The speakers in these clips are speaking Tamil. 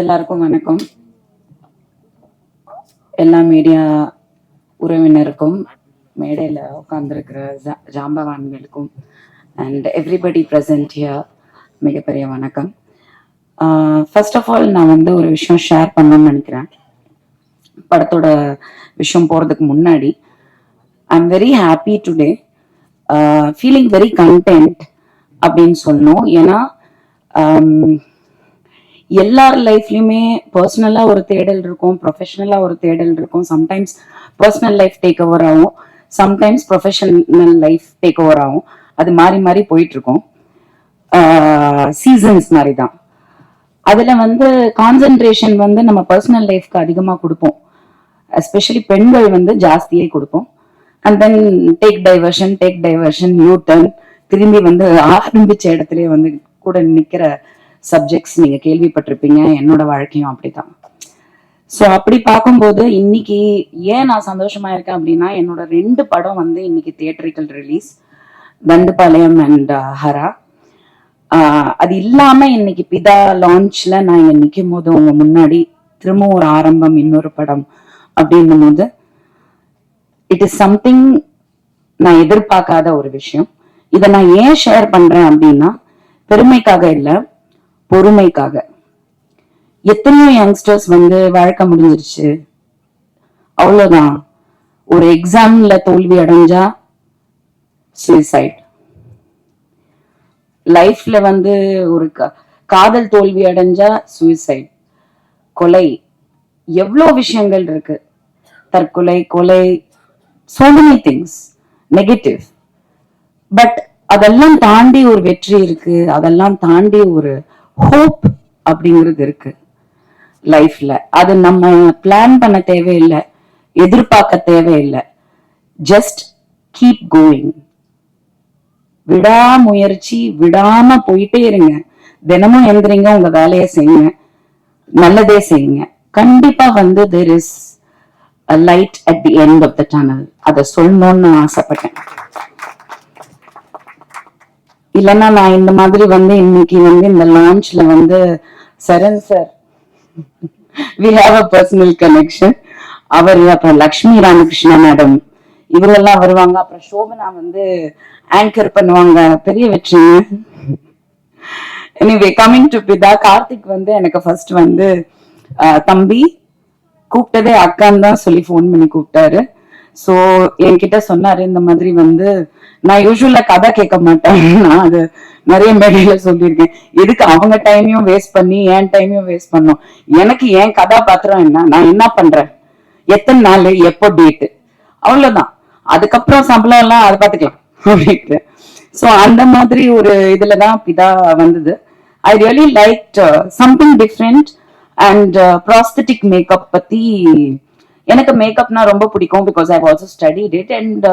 எல்லாருக்கும் வணக்கம். எல்லா மீடியா உறவினருக்கும் மேடையில் உட்காந்துருக்கிற ஜாம்பவான்களுக்கும் அண்ட் எவ்ரிபடி ப்ரெசன்ட் ஹியர் மிகப்பெரிய வணக்கம். ஃபர்ஸ்ட் ஆஃப் ஆல் நான் வந்து ஒரு விஷயம் ஷேர் பண்ணணும்னு நினைக்கிறேன். படத்தோட விஷயம் போகிறதுக்கு முன்னாடி I am very happy today feeling very content அப்படின்னு சொல்லணும். ஏன்னா எல்லார் லைஃப்லயுமே பர்சனலா ஒரு தேடல் இருக்கும் ப்ரொஃபஷனலா ஒரு தேடல் இருக்கும். Sometimes personal life take over ஆகும். Sometimes professional life take over ஆகும். அது மாறி மாறி போயிட்டு இருக்கும் சீசன்ஸ் மாதிரி தான் அதுல வந்து கான்சென்ட்ரேஷன் வந்து நம்ம பர்சனல் லைஃப்க்கு அதிகமா கொடுப்போம். எஸ்பெஷலி பெண்கள் வந்து ஜாஸ்தியே கொடுப்போம். And then take diversion take diversion U turn திரும்பி வந்து ஆரம்பிச்ச இடத்துலயே வந்து கூட நிக்கிற சப்ஜெக்ட்ஸ் நீங்க கேள்விப்பட்டிருப்பீங்க. என்னோட வாழ்க்கையும் அப்படிதான் ஸோ அப்படி பார்க்கும்போது இன்னைக்கு ஏன் நான் சந்தோஷமா இருக்கேன் அப்படின்னா என்னோட ரெண்டு படம் வந்து இன்னைக்கு theatrical release Dandupalya and uh, Hara. அது இல்லாம இன்னைக்கு பிதா லான்ச்ல நான் இங்க நிற்கும் போது உங்க முன்னாடி திரும்ப ஒரு ஆரம்பம் இன்னொரு படம் அப்படின்னும் போது இட் இஸ் சம்திங் நான் எதிர்பார்க்காத ஒரு விஷயம். இதை நான் ஏன் ஷேர் பண்றேன் அப்படின்னா பெருமைக்காக இல்லை. பொறுமைக்காக. எத்தனையோ யங்ஸ்டர்ஸ் வந்து வழக்க முடிஞ்சிருச்சு. அவ்வளவுதான். ஒரு எக்ஸாம்ல தோல்வி அடைஞ்சா சூசைட் லைஃப்ல வந்து ஒரு காதல் தோல்வி அடைஞ்சா சூசைட் கொலை. எவ்வளோ விஷயங்கள் இருக்கு. தற்கொலை கொலை so many things negative but அதெல்லாம் தாண்டி ஒரு வெற்றி இருக்கு. அதெல்லாம் தாண்டி ஒரு ஹோப் அப்படிங்கிறது இருக்கு லைஃப்ல அது நம்ம பிளான் பண்ண தேவையில்லை எதிர்பார்க்க தேவையில்லை. ஜஸ்ட் கீப் கோயிங் விடாமுயற்சி விடாம போயிட்டே இருங்க. தினமும் எந்திரிங்க உங்க வேலையை செய்யுங்க. நல்லதே செய்யுங்க. கண்டிப்பா வந்து there is light at the end of the tunnel அதை சொல்லணும்னு ஆசைப்பட்டேன். இல்லைன்னா நான் இந்த மாதிரி வந்து இன்னைக்கு வந்து இந்த லான்ச்ல வந்து Charan sir we have a personal connection அவர் அப்புறம் லக்ஷ்மி ராமகிருஷ்ணா மேடம் இவரெல்லாம் வருவாங்க. அப்புறம் சோபனா வந்து ஆங்கர் பண்ணுவாங்க. பெரிய வெற்றிங்க எனிவே கமிங் டு பிதா கார்த்திக் வந்து எனக்கு ஃபர்ஸ்ட் வந்து தம்பி. கூப்பிட்டதே அக்கான்னு தான் சொல்லி ஃபோன் பண்ணி கூப்பிட்டாரு. ஸோ என்கிட்ட சொன்னாரு இந்த மாதிரி வந்து நான் யூஸ்வலா கதை கேட்க மாட்டேன். நான் அது நிறைய மேடையில சொல்லியிருக்கேன். எதுக்கு அவங்க டைமையும் வேஸ்ட் பண்ணி என் டைமையும் வேஸ்ட் பண்ணும்? எனக்கு என் கதாபாத்திரம் என்ன? நான் என்ன பண்றேன்? எத்தனை நாள்? எப்போ டேட்டு அவ்வளவுதான். அதுக்கப்புறம் சம்பளம் எல்லாம் அதை பார்த்துக்கலாம். அப்படின்ட்டு. ஸோ அந்த மாதிரி ஒரு இதுல தான் பிதா வந்தது. I really like something different and prosthetic makeup பத்தி எனக்கு மேக்கப்னா ரொம்ப பிடிக்கும் because I also studied it and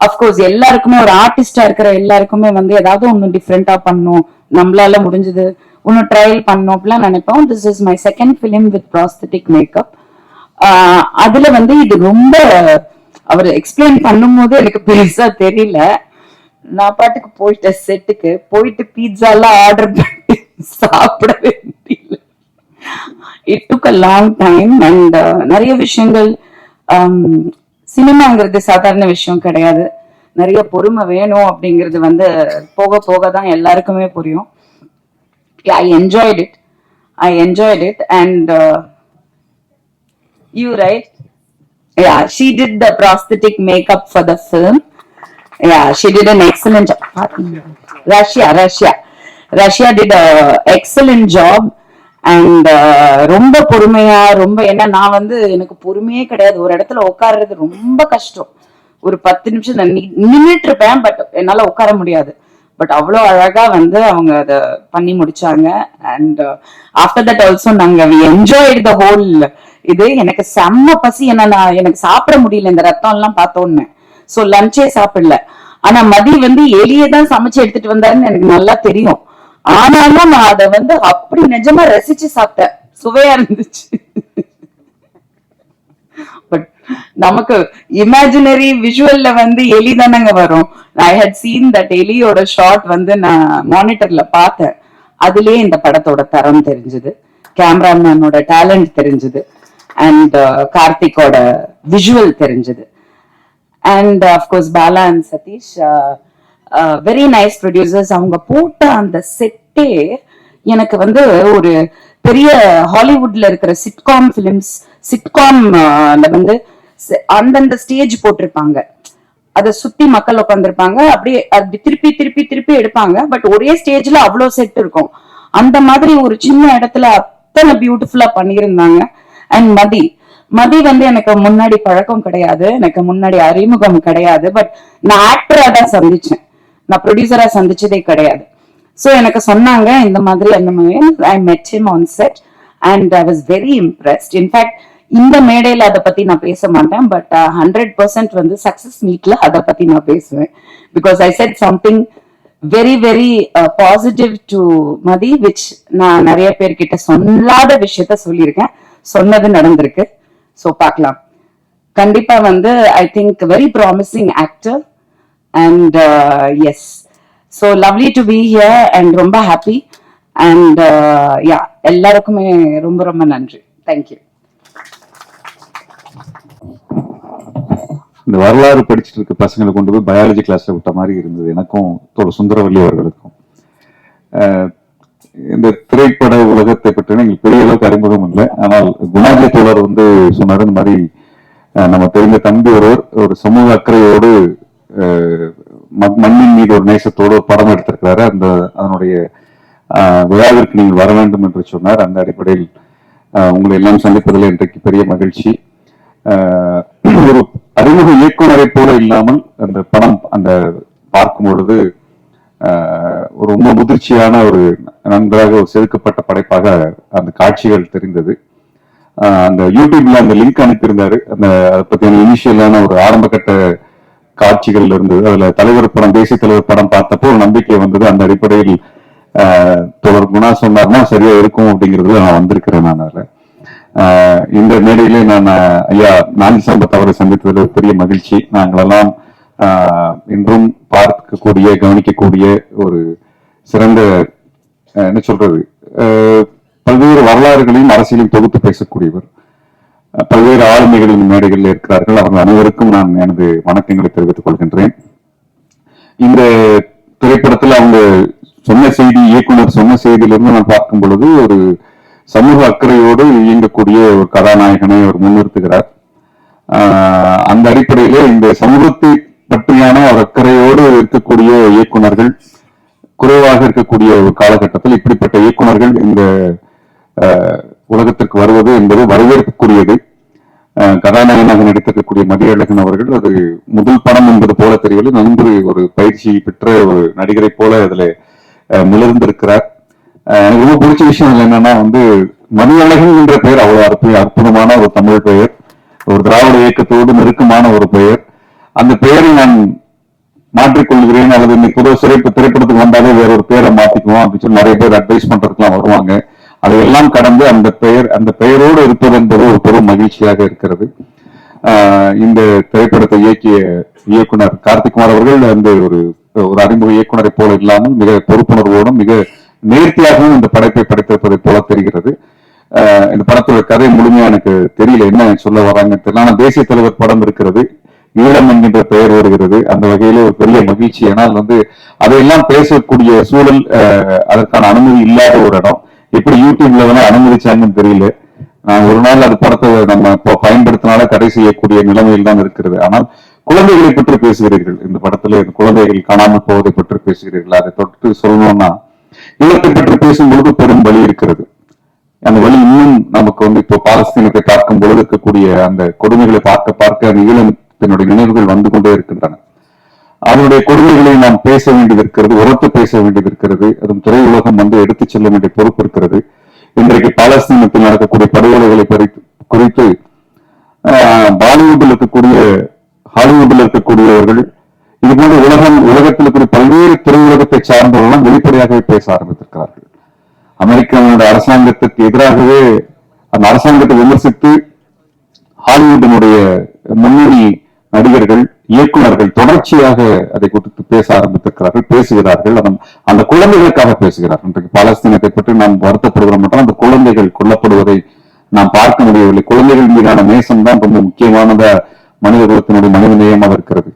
of course எல்லாருக்குமே ஒரு ஆர்டிஸ்டா இருக்கிற எல்லாருக்குமே வந்து ஏதாவது ஒன்று டிஃப்ரெண்டா பண்ணும். நம்மளால முடிஞ்சது ஒன்னும் ட்ரையல் பண்ணும் அப்படிலாம் நினைப்போம். This is my second film with prosthetic makeup அதுல வந்து இது ரொம்ப அவர் எக்ஸ்பிளைன் பண்ணும்போது எனக்கு பெருசா தெரியல. நான் பாட்டுக்கு போயிட்டேன் செட்டுக்கு போயிட்டு பீட்சா எல்லாம் ஆர்டர் பண்ணி சாப்பிடவே it took a long time and நிறைய விஷயங்கள் சினிமாங்கிறது சாதாரண விஷயம் கிடையாது நிறைய பொறுமை வேணும் அப்படிங்கிறது வந்து போக போக தான் எல்லாருக்குமே புரியும் I enjoyed it I enjoyed it and you right ya she did the prosthetic makeup for the film ya she did an excellent Rashya Rashya Rashya did excellent job and uh, ரொம்ப பொறுமையா ரொம்ப ஏன்னா நான் வந்து எனக்கு பொறுமையே கிடையாது. ஒரு இடத்துல உட்கார்றது ரொம்ப கஷ்டம். ஒரு பத்து நிமிஷம் நான் நி- நின்னுட்டு இருப்பேன் பட் என்னால உட்கார முடியாது. பட் அவ்வளோ அழகா வந்து அவங்க அதை பண்ணி முடிச்சாங்க. அண்ட் ஆஃப்டர் தட் ஆல்சோ நாங்க என்ஜாய்டு த ஹோல் இது. எனக்கு செம்ம பசி. என்ன நான் எனக்கு சாப்பிட முடியல. இந்த ரத்தம் எல்லாம் பார்த்தோன்னு சோ லஞ்சே சாப்பிடல. ஆனா மதி வந்து எலியே தான் சமைச்சு எடுத்துட்டு வந்தாருன்னு எனக்கு நல்லா தெரியும். ஆனாலும் நான் அதை வந்து அப்படி நிஜமா ரசிச்சு சாப்பிட்டேன். சுவையா இருந்துச்சு. பட் நமக்கு இமேஜினரி விஷுவல்ல வந்து எலி தானங்க வரும். ஐ ஹட் சீன் தட் எலியோட ஷாட் வந்து நான் மானிட்டர்ல பார்த்தேன். அதுலயே இந்த படத்தோட தரம் தெரிஞ்சது. கேமராமேனோட டேலண்ட் தெரிஞ்சது. அண்ட் uh, கார்த்திகோட விஷுவல் தெரிஞ்சது. And of course Bala and Sathish very nice producers அவங்க போட்ட அந்த செட்டே எனக்கு வந்து ஒரு பெரிய ஹாலிவுட்ல இருக்கிற சிட்காம் ஃபிலிம்ஸ் சிட்காம்ல வந்து அந்தந்த ஸ்டேஜ் போட்டிருப்பாங்க. அதை சுத்தி மக்கள் உட்காந்துருப்பாங்க அப்படியே அப்படி திருப்பி திருப்பி திருப்பி எடுப்பாங்க. பட் ஒரே ஸ்டேஜ்ல அவ்வளோ செட் இருக்கும். அந்த மாதிரி ஒரு சின்ன இடத்துல அத்தனை பியூட்டிஃபுல்லா பண்ணியிருந்தாங்க. அண்ட் மதி மதி வந்து எனக்கு முன்னாடி பழக்கம் கிடையாது. எனக்கு முன்னாடி அறிமுகம் கிடையாது. பட் நான் ஆக்டரா தான் சந்திச்சேன். நான் ப்ரொடியூசரா சந்திச்சதே கிடையாது. சோ எனக்கு சொன்னாங்க இந்த மாதிரி அந்த மாதிரி. I met him on set and I was very impressed in fact இந்த மேடையில அதை பத்தி நான் பேச மாட்டேன் பட் ஹண்ட்ரட் பர்சன்ட் வந்து சக்சஸ் மீட்ல அதை பத்தி நான் பேசுவேன். Because I said something very very positive to Mathi which நான் நிறைய பேர்கிட்ட சொல்லாத விஷயத்த சொல்லியிருக்கேன். சொன்னது நடந்திருக்கு. சோ பார்க்கலாம். கண்டிப்பா வந்து I think very promising actor and yes so lovely to be here and ரொம்ப ஹாப்பி அண்ட் யா எல்லாருக்குமே ரொம்ப ரொம்ப நன்றி. தேங்க்யூ இந்த வரலாறு படிச்சுட்டு இருக்க பசங்களை கொண்டு போய் பயாலஜி கிளாஸ்ல விட்ட மாதிரி இருந்தது. எனக்கும் தோழ சுந்தரவல்லி அவர்களுக்கும். இந்த திரைப்பட உலகத்தை பற்றி எங்களுக்கு பெரிய அளவுக்கு அறிமுகம் இல்லை. ஆனால் குணாஜி தோழர் வந்து சொன்னார் இந்த மாதிரி நம்ம தெரிந்த தம்பி ஒருவர் ஒரு சமூக அக்கறையோடு மண்ணின் மீது ஒரு நேசத்தோடு ஒரு படம் எடுத்திருக்கிறாரு. அந்த அதனுடைய விழாவிற்கு நீங்கள் வர வேண்டும் என்று சொன்னார். அந்த அடிப்படையில் உங்களை எல்லாம் சந்திப்பதில் இன்றைக்கு பெரிய மகிழ்ச்சி. ஒரு அறிமுக இயக்குனரை போல இல்லாமல் அந்த படம் அந்த பார்க்கும் பொழுது ஒரு ரொம்ப முதிர்ச்சியான ஒரு நன்றாக ஒரு செதுக்கப்பட்ட படைப்பாக அந்த காட்சிகள் தெரிந்தது. அந்த யூடியூப்ல அந்த லிங்க் அனுப்பியிருந்தாரு. அந்த அதை பத்தியான இனிஷியலான ஒரு ஆரம்ப கட்ட காட்சிகள் இருந்தது அதுல தலைவர் படம் தேசிய தலைவர் படம் பார்த்தப்போ ஒரு நம்பிக்கை வந்தது. அந்த அடிப்படையில் தொடர் குணா சொன்னார்னா சரியா இருக்கும் அப்படிங்கிறதுல நான் வந்திருக்கிறேன் நான் இந்த மேடையிலே நான் ஐயா நாஞ்சி சம்பத் அவரை சந்தித்ததில் பெரிய மகிழ்ச்சி. நாங்களெல்லாம் ஆஹ், இன்றும் பார்க்கக்கூடிய கவனிக்கக்கூடிய ஒரு சிறந்த என்ன சொல்றது பல்வேறு வரலாறுகளையும் அரசியலையும் தொகுத்து பேசக்கூடியவர். பல்வேறு ஆளுமைகளின் மேடைகளில் இருக்கிறார்கள். அவர்கள் அனைவருக்கும் நான் எனது வணக்கங்களை தெரிவித்துக் கொள்கின்றேன். இந்த திரைப்படத்தில் அவங்க சொன்ன செய்தி இயக்குனர் சொன்ன செய்தியிலிருந்து நான் பார்க்கும் பொழுது ஒரு சமூக அக்கறையோடு இயங்கக்கூடிய ஒரு கதாநாயகனை அவர் முன்னிறுத்துகிறார். ஆஹ் அந்த அடிப்படையிலே இந்த சமூகத்தை பற்றியான ஒரு அக்கறையோடு இருக்கக்கூடிய இயக்குனர்கள் குறைவாக இருக்கக்கூடிய ஒரு காலகட்டத்தில் இப்படிப்பட்ட இயக்குனர்கள் இந்த உலகத்திற்கு வருவது என்பது வரவேற்புக்குரியது. ஆஹ், கதாநாயகனாக நடித்திருக்கக்கூடிய மதியழகன் அவர்கள் அது முதல் படம் என்பது போல தெரியவில்லை. நன்கு ஒரு பயிற்சி பெற்ற ஒரு நடிகரை போல அதுல ஆஹ், மிளர்ந்திருக்கிறார். ஆஹ், எனக்கு ரொம்ப பிடிச்ச விஷயம் என்னன்னா வந்து மதியழகன் என்ற பெயர் அவ்வளவு அற்புத அற்புதமான ஒரு தமிழ் பெயர். ஒரு திராவிட இயக்கத்தோடு நெருக்கமான ஒரு பெயர். அந்த பெயரை நான் மாற்றிக்கொள்கிறேன் அல்லது இன்னைக்கு புது சிறைப்பு திரைப்படத்துக்கு வந்தாலே வேற ஒரு பேரை மாத்திக்குவோம் அப்படின்னு சொல்லி நிறைய பேர் அட்வைஸ் பண்றதுக்குலாம் வருவாங்க. அதையெல்லாம் கடந்து அந்த பெயர் அந்த பெயரோடு இருப்பது என்பது ஒரு பெரும் மகிழ்ச்சியாக இருக்கிறது. இந்த திரைப்படத்தை இயக்கிய இயக்குனர் கார்த்திக்குமார் அவர்கள் அந்த ஒரு ஒரு அறிமுக இயக்குனரை போல இல்லாமல் மிக பொறுப்புணர்வோடும் மிக நேர்த்தியாகவும் இந்த படைப்பை படைத்திருப்பதை போல தெரிகிறது. இந்த படத்தோட கதை முழுமையா எனக்கு தெரியல என்ன சொல்ல வராங்கன்னு தெரியல. ஆனா தேசிய தலைவர் படம் இருக்கிறது ஈழம் என்கின்ற பெயர் வருகிறது. அந்த வகையில ஒரு பெரிய மகிழ்ச்சி. ஏன்னா வந்து அதையெல்லாம் பேசக்கூடிய சூழல் அதற்கான அனுமதி இல்லாத ஒரு இடம். எப்படி யூடியூப்ல வந்து அனுமதிச்சாங்கன்னு தெரியல. நான் ஒரு நாள் அது படத்தை நம்ம பயன்படுத்தினால தடை செய்யக்கூடிய நிலைமையில் தான் இருக்கிறது. ஆனால் குழந்தைகளை பற்றி பேசுகிறீர்கள். இந்த படத்துல குழந்தைகள் காணாமல் போவதை பற்றி பேசுகிறீர்கள். அதை தொட்டு சொல்லணும்னா இவற்றை பற்றி பேசும்பொழுது பெரும் வழி இருக்கிறது. அந்த வழி இன்னும் நமக்கு வந்து இப்போ பாலஸ்தீனத்தை பார்க்கும் பொழுது இருக்கக்கூடிய அந்த கொடுமைகளை பார்க்க பார்க்க அந்த ஈழத்தினுடைய நினைவுகள் வந்து கொண்டே இருக்கின்றன. அதனுடைய கொடுமைகளை நாம் பேச வேண்டியது இருக்கிறது உரத்து பேச வேண்டியது இருக்கிறது. அதுவும் உலகம் வந்து எடுத்துச் செல்ல வேண்டிய பொறுப்பு இருக்கிறது. இன்றைக்கு பாலஸ்தீனத்தில் நடக்கக்கூடிய படுகொலைகளை குறித்து பாலிவுட்டில் இருக்கக்கூடிய ஹாலிவுட்டில் இருக்கக்கூடியவர்கள் இது போன்ற உலகம் உலகத்தில் இருக்கிற பல்வேறு திரையுலகத்தை சார்ந்தவர்களும் வெளிப்படையாகவே பேச ஆரம்பித்திருக்கிறார்கள். அமெரிக்காவுடைய அரசாங்கத்துக்கு எதிராகவே அந்த அரசாங்கத்தை விமர்சித்து ஹாலிவுட்டினுடைய முன்னணி நடிகர்கள் இயக்குநர்கள் தொடர்ச்சியாக அதை குறித்து பேச ஆரம்பித்திருக்கிறார்கள் பேசுகிறார்கள். அந்த- அந்த குழந்தைகளுக்காக பேசுகிறார்கள். இன்றைக்கு பாலஸ்தீனத்தை பற்றி நாம் வருத்தப்படுகிறோம் என்றால் அந்த குழந்தைகள் கொல்லப்படுவதை நாம் பார்க்க முடியவில்லை. குழந்தைகள் மீதான நேசம் தான் ரொம்ப முக்கியமானத மனித குலத்தினுடைய மனித நேயமாக இருக்கிறது.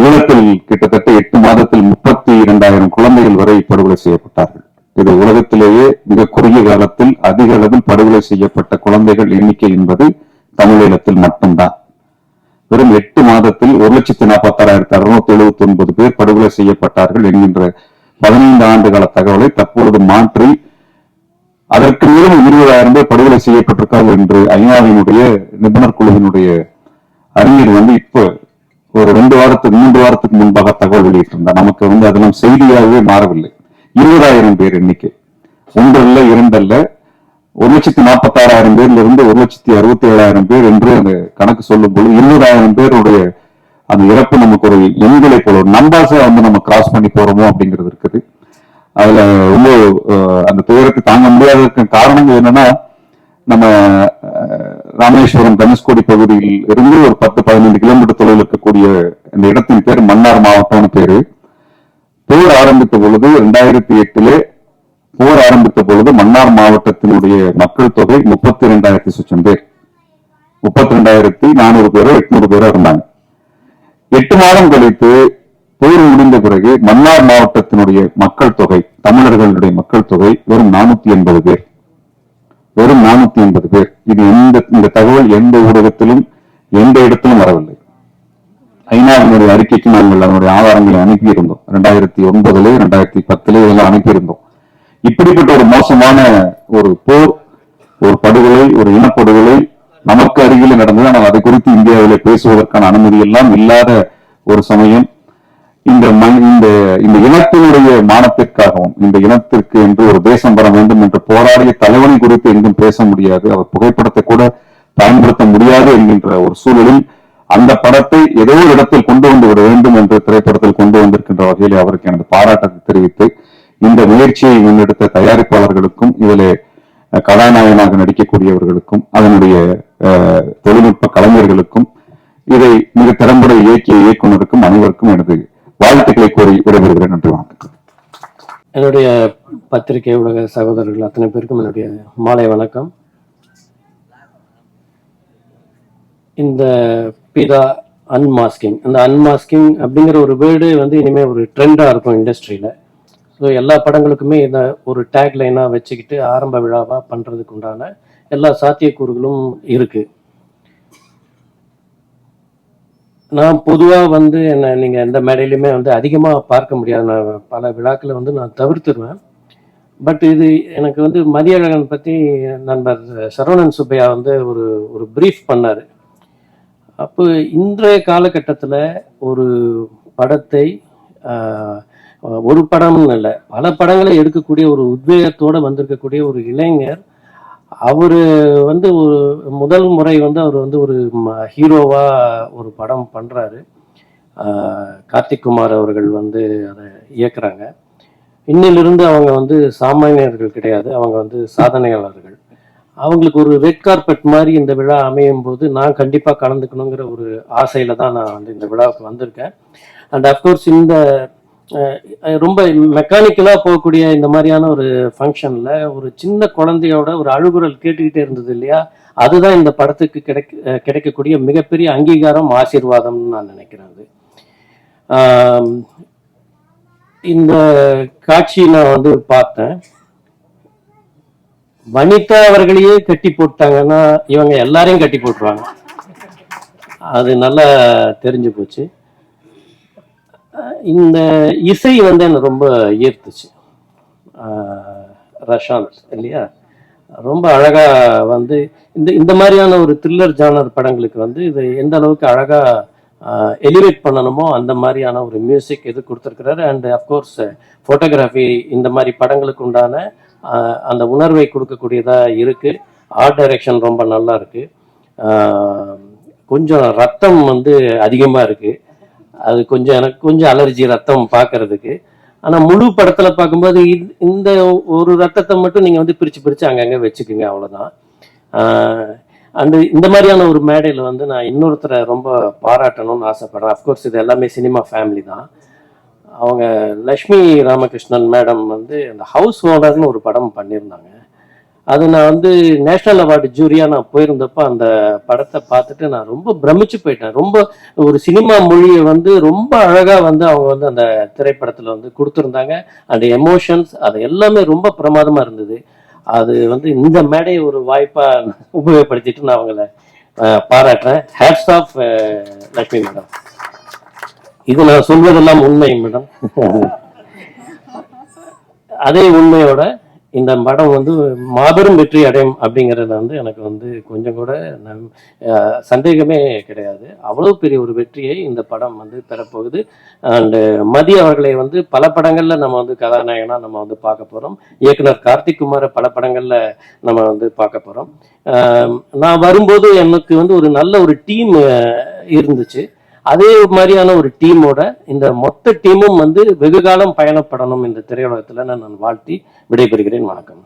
ஈழத்தில் கிட்டத்தட்ட எட்டு மாதத்தில் முப்பத்தி இரண்டாயிரம் குழந்தைகள் வரை படுகொலை செய்யப்பட்டார்கள். இது உலகத்திலேயே மிக குறுகிய காலத்தில் அதிக அளவில் படுகொலை செய்யப்பட்ட குழந்தைகள் எண்ணிக்கை என்பது தமிழீழத்தில் மட்டும்தான். வெறும் எட்டு மாதத்தில் ஒரு லட்சத்தி நாற்பத்தாறாயிரத்தி அறுநூத்தி எழுபத்தி ஒன்பது பேர் படுகொலை செய்யப்பட்டார்கள் என்கின்ற பதினைந்து ஆண்டு கால தகவலை தற்பொழுது மாற்றி அதற்கு மேலும் இருபதாயிரம் பேர் படுகொலை செய்யப்பட்டிருக்கார்கள் என்று ஐநாவினுடைய நிபுணர் குழுவினுடைய அறிஞர் வந்து இப்போ ஒரு ரெண்டு வாரத்துக்கு மூன்று வாரத்துக்கு முன்பாக தகவல் வெளியிட்டிருந்தார். நமக்கு வந்து அதெல்லாம் செய்தியாகவே மாறவில்லை. இருபதாயிரம் பேர் எண்ணிக்கை. ஒன்றல்ல இரண்டல்ல ஒரு லட்சத்தி நாற்பத்தாறாயிரம் பேர்ல இருந்து ஒரு லட்சத்தி அறுபத்தி ஏழாயிரம் பேர் என்று அந்த கணக்கு சொல்லும் பொழுது இருபதாயிரம் பேருடைய அந்த இறப்பு நமக்கு ஒரு எண்களை போல ஒரு நம்பாசா வந்து நம்ம கிராஸ் பண்ணி போறோமோ அப்படிங்கிறது இருக்குது. அதுல ரொம்ப அந்த துயரத்தை தாங்க முடியாததுக்கு காரணங்கள் என்னன்னா நம்ம ராமேஸ்வரம் தனுஷ்கோடி பகுதியில் இருந்து ஒரு பத்து பதினைந்து கிலோமீட்டர் தொலைவில் இருக்கக்கூடிய இந்த இடத்தின் பேர் மன்னார் மாவட்டம்னு பேரு. போர் ஆரம்பித்த பொழுது ரெண்டாயிரத்தி எட்டுல போர் ஆரம்பித்த பொழுது மன்னார் மாவட்டத்தினுடைய மக்கள் தொகை முப்பத்தி ரெண்டாயிரத்தி சுச்சம் பேர். முப்பத்தி ரெண்டாயிரத்தி நானூறு பேரோ எட்நூறு பேரோ இருந்தாங்க. எட்டு மாதம் கழித்து போர் முடிந்த பிறகு மன்னார் மாவட்டத்தினுடைய மக்கள் தொகை தமிழர்களுடைய மக்கள் தொகை வெறும் நானூத்தி எண்பது பேர். வெறும் நானூத்தி எண்பது பேர். இது எந்த இந்த தகவல் எந்த ஊடகத்திலும் எந்த இடத்திலும் வரவில்லை. ஐநாவினுடைய அறிக்கைக்கு நாங்கள் அதனுடைய ஆதாரங்களை அனுப்பியிருந்தோம். ரெண்டாயிரத்தி ஒன்பதுல ரெண்டாயிரத்தி பத்துல இதெல்லாம் அனுப்பியிருந்தோம். இப்படிப்பட்ட ஒரு மோசமான ஒரு போர் ஒரு படுகொலை ஒரு இனப்படுகொலை நமக்கு அருகில் நடந்தது. ஆனால் அதை குறித்து இந்தியாவிலே பேசுவதற்கான அனுமதி எல்லாம் இல்லாத ஒரு சமயம். இந்த மண் இந்த இந்த இனத்தினுடைய மானத்திற்காகவும் இந்த இனத்திற்கு என்று ஒரு தேசம் வர வேண்டும் என்று போராடிய தலைவனை குறித்து எங்கும் பேச முடியாது. அவர் புகைப்படத்தை கூட பயன்படுத்த முடியாது என்கின்ற ஒரு சூழலில் அந்த படத்தை ஏதோ ஒரு இடத்தில் கொண்டு வந்து விட வேண்டும் என்று திரைப்படத்தில் கொண்டு வந்திருக்கின்ற வகையில் அவருக்கு எனது பாராட்டத்தை தெரிவித்து இந்த முயற்சியை முன்னெடுத்த தயாரிப்பாளர்களுக்கும் இதில் கதாநாயகனாக நடிக்கக்கூடியவர்களுக்கும் அதனுடைய தொழில்நுட்ப கலைஞர்களுக்கும் இதை மிக திறம்பட இயக்கிய இயக்குனருக்கும் அனைவருக்கும் எனது வாழ்த்துக்களை கூறி விடைபெறுகிறேன். நன்றி வணக்கம். என்னுடைய பத்திரிகை ஊடக சகோதரர்கள் அத்தனை பேருக்கும் என்னுடைய மாலை வணக்கம். இந்த பிதா அன்மாஸ்கிங் அந்த அன்மாஸ்கிங் அப்படிங்கிற ஒரு வேர்டு வந்து இனிமேல் ஒரு ட்ரெண்டாக இருக்கும் இண்டஸ்ட்ரியில். ஸோ எல்லா படங்களுக்குமே இதை ஒரு டேக் லைனாக வச்சுக்கிட்டு ஆரம்ப விழாவாக பண்ணுறதுக்கு உண்டான எல்லா சாத்தியக்கூறுகளும் இருக்குது நான் பொதுவாக வந்து என்ன நீங்கள் எந்த மேடையிலுமே வந்து அதிகமாக பார்க்க முடியாது. நான் பல விழாக்களை வந்து நான் தவிர்த்துருவேன். பட் இது எனக்கு வந்து மதியழகன் பற்றி நண்பர் சரவணன் சுப்பையா வந்து ஒரு ஒரு ப்ரீஃப் பண்ணார். அப்போ இன்றைய காலகட்டத்தில் ஒரு படத்தை ஒரு படம்னு இல்லை பல படங்களை எடுக்கக்கூடிய ஒரு உத்வேகத்தோடு வந்திருக்கக்கூடிய ஒரு இளைஞர். அவர் வந்து ஒரு முதல் முறை வந்து அவர் வந்து ஒரு ஹீரோவா ஒரு படம் பண்றாரு. கார்த்திக் குமார் அவர்கள் வந்து அதை இயக்குறாங்க. இன்னிலிருந்து அவங்க வந்து சாமானியர்கள் கிடையாது. அவங்க வந்து சாதனையாளர்கள். அவங்களுக்கு ஒரு ரெட் கார்பெட் மாதிரி இந்த விழா அமையும் போது நான் கண்டிப்பாக கலந்துக்கணுங்கிற ஒரு ஆசையில தான் நான் வந்து இந்த விழாவுக்கு வந்திருக்கேன். அண்ட் அஃப்கோர்ஸ் இந்த ரொம்ப மெக்கானிக்கலாக போகக்கூடிய இந்த மாதிரியான ஒரு ஃபங்க்ஷனில் ஒரு சின்ன குழந்தையோட ஒரு அழுகுரல் கேட்டுக்கிட்டே இருந்தது இல்லையா? அதுதான் இந்த படத்துக்கு கிடைக்க கிடைக்கக்கூடிய மிகப்பெரிய அங்கீகாரம் ஆசீர்வாதம்னு நான் நினைக்கிறேன் அது. இந்த காட்சி நான் வந்து பார்த்தேன். வனிதா அவர்களையே கட்டி போட்டாங்கன்னா இவங்க எல்லாரையும் கட்டி போட்டுருவாங்க. அது நல்லா தெரிஞ்சு போச்சு. இந்த இசை வந்து என்னை ரொம்ப ஈர்த்துச்சு. ரஷாந்த் இல்லையா? ரொம்ப அழகா வந்து இந்த இந்த மாதிரியான ஒரு த்ரில்லர் ஜானர் படங்களுக்கு வந்து இது எந்த அளவுக்கு அழகா எலிவேட் பண்ணணுமோ அந்த மாதிரியான ஒரு மியூசிக் இது கொடுத்துருக்கிறாரு. அண்ட் அஃப்கோர்ஸ் ஃபோட்டோகிராஃபி இந்த மாதிரி படங்களுக்கு உண்டான அந்த உணர்வை கொடுக்கக்கூடியதா இருக்கு. ஆர்ட் டைரக்ஷன் ரொம்ப நல்லா இருக்கு. கொஞ்சம் ரத்தம் வந்து அதிகமா இருக்கு. அது கொஞ்சம் எனக்கு கொஞ்சம் அலர்ஜி ரத்தம் பார்க்கறதுக்கு. ஆனால் முழு படத்தில் பார்க்கும்போது இந்த ஒரு ரத்தத்தை மட்டும் நீங்கள் வந்து பிரித்து பிரித்து அங்கங்கே வச்சுக்குங்க அவ்வளோதான் அந்த இந்த மாதிரியான ஒரு மேடையில் வந்து நான் இன்னொருத்தரை ரொம்ப பாராட்டணும்னு ஆசைப்பட்றேன். அஃப்கோர்ஸ் இது எல்லாமே சினிமா ஃபேமிலி தான். அவங்க லக்ஷ்மி ராமகிருஷ்ணன் மேடம் வந்து அந்த ஹவுஸ் ஓனர்னு ஒரு படம் பண்ணியிருந்தாங்க. அது நான் வந்து நேஷனல் அவார்டு ஜூரியா நான் போயிருந்தப்போ அந்த படத்தை பார்த்துட்டு நான் ரொம்ப பிரமிச்சு போயிட்டேன். ரொம்ப ஒரு சினிமா மொழியை வந்து ரொம்ப அழகா வந்து அவங்க வந்து அந்த திரைப்படத்துல வந்து கொடுத்துருந்தாங்க. அந்த எமோஷன்ஸ் அது எல்லாமே ரொம்ப பிரமாதமா இருந்தது. அது வந்து இந்த மேடையை ஒரு வாய்ப்பா உபயோகப்படுத்திட்டு நான் அவங்கள பாராட்டுறேன். Hats off Lakshmi madam. இது நான் சொல்வதெல்லாம் உண்மை மேடம். அதே உண்மையோட இந்த படம் வந்து மாபெரும் வெற்றி அடையும் அப்படிங்கிறது வந்து எனக்கு வந்து கொஞ்சம் கூட சந்தேகமே கிடையாது. அவ்வளவு பெரிய ஒரு வெற்றியை இந்த படம் வந்து பெறப்போகுது. அண்டு மதி அவர்களை வந்து பல படங்களில் நம்ம வந்து கதாநாயகனாக நம்ம வந்து பார்க்க போகிறோம் இயக்குனர் கார்த்திக் குமாரை பல படங்களில் நம்ம வந்து பார்க்க போகிறோம் நான் வரும்போது எனக்கு வந்து ஒரு நல்ல ஒரு டீம் இருந்துச்சு. அதே மாதிரியான ஒரு டீமோட இந்த மொத்த டீமும் வந்து வெகு காலம் பயணப்படணும் இந்த திரையுலகத்தில் நான் வாழ்த்தி விடைபெறுகிறேன். வணக்கம்.